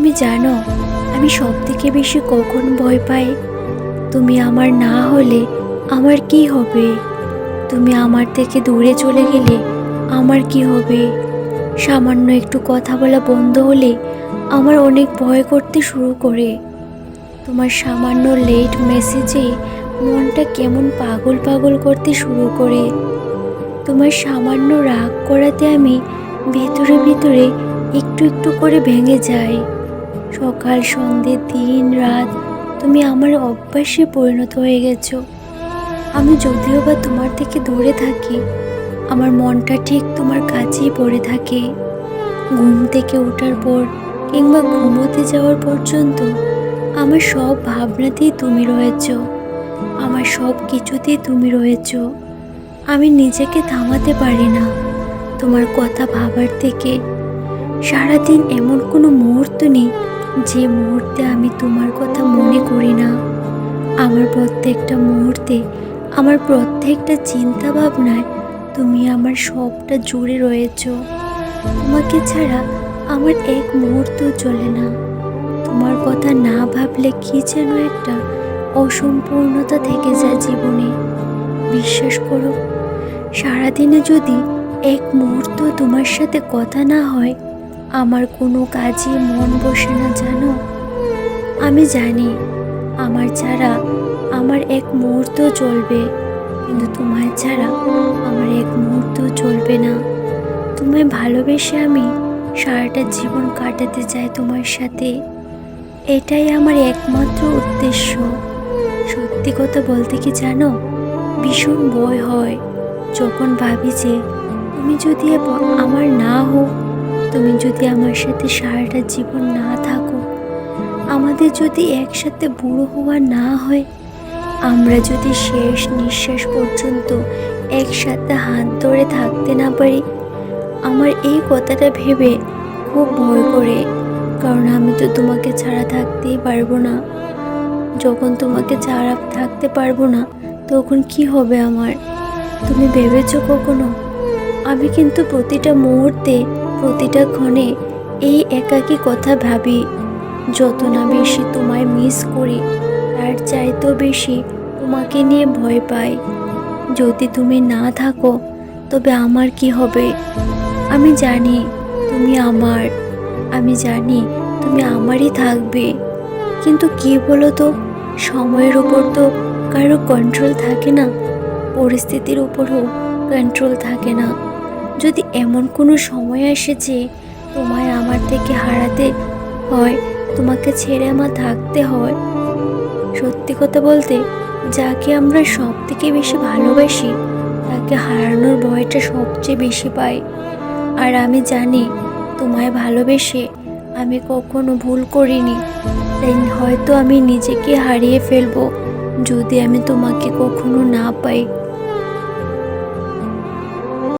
তুমি জানো, আমি সব থেকে বেশি কখন ভয় পাই? তুমি আমার না হলে আমার কি হবে? তুমি আমার থেকে দূরে চলে গেলে আমার কি হবে? সামান্য একটু কথা বলা বন্ধ হলে আমার অনেক ভয় করতে শুরু করে। তোমার সামান্য লেট মেসেজে মনটা কেমন পাগল পাগল করতে শুরু করে। তোমার সামান্য রাগ করাতে আমি ভেতরে ভিতরে একটু একটু করে ভেঙে যাই। সকাল, সন্ধে, দিন, রাত তুমি আমার অভ্যাসে পরিণত হয়ে গেছো। আমি যদিও বা তোমার থেকে দূরে থাকি, আমার মনটা ঠিক তোমার কাছেই পড়ে থাকে। ঘুম থেকে ওঠার পর কিংবা ঘুমোতে যাওয়ার পর্যন্ত আমার সব ভাবনাতেই তুমি রয়েছ, আমার সব কিছুতেই তুমি রয়েছ। আমি নিজেকে থামাতে পারি না, তোমার কথা ভাবার থেকে সারাদিন এমন কোনো মুহূর্ত নেই যে মুহূর্তে আমি তোমার কথা মনে করি না। আমার প্রত্যেকটা মুহূর্তে, আমার প্রত্যেকটা চিন্তা ভাবনায় তুমি আমার সবটা জুড়ে রয়েছ। তোমাকে ছাড়া আমার এক মুহূর্ত চলে না। তোমার কথা না ভাবলে কি যেন একটা অসম্পূর্ণতা থেকে যায় জীবনে। বিশ্বাস করো, সারাদিনে যদি এক মুহূর্ত তোমার সাথে কথা না হয় আমার কোনো কাজে মন বসে না, জানো? আমি জানি আমার ছাড়া আমার এক মুহূর্ত চলবে, কিন্তু তোমার ছাড়া আমার এক মুহূর্ত চলবে না। তোমায় ভালোবেসে আমি সারাটা জীবন কাটাতে চাই তোমার সাথে। এটাই আমার একমাত্র উদ্দেশ্য। সত্যি কথা বলতে কি জানো? ভীষণ ভয় হয় যখন ভাবি যে তুমি যদি আমার না হও তুমি যদি আমার সাথে সারাটা জীবন না থাকো, আমাদের যদি একসাথে বুড়ো হওয়া না হয়, আমরা যদি শেষ নিঃশ্বাস পর্যন্ত একসাথে হাত ধরে থাকতে না পারি, আমার এই কথাটা ভেবে খুব ভয় করে, কারণ আমি তো তোমাকে ছাড়া থাকতেই পারব না। যখন তোমাকে ছাড়া থাকতে পারব না, তখন কি হবে আমার? তুমি ভেবেছো কখনো? আমি কিন্তু প্রতিটা মুহূর্তে প্রতিটা ক্ষণে এই একাকী কথা ভাবি, যত না বেশি তোমায় মিস করি, তার চাইতেও বেশি তোমাকে নিয়ে ভয় পাই। যদি তুমি না থাকো, তবে আমার কি হবে? আমি জানি তুমি আমার, আমি জানি তুমি আমারই থাকবে। কিন্তু কি বলো তো সময়ের উপর তো কারও কন্ট্রোল থাকে না, পরিস্থিতির উপরও কন্ট্রোল থাকে না। যদি এমন কোনো সময় আসে যে তোমায় আমার থেকে হারাতে হয়, তোমাকে ছেড়ে আমার থাকতে হয়। সত্যি কথা বলতে, যাকে আমরা সব থেকে বেশি ভালোবাসি, তাকে হারানোর ভয়টা সবচেয়ে বেশি পাই। আর আমি জানি, তোমায় ভালোবেসে আমি কখনো ভুল করিনি। তাই হয়তো আমি নিজেকে হারিয়ে ফেলব, যদি আমি তোমাকে কখনো না পাই।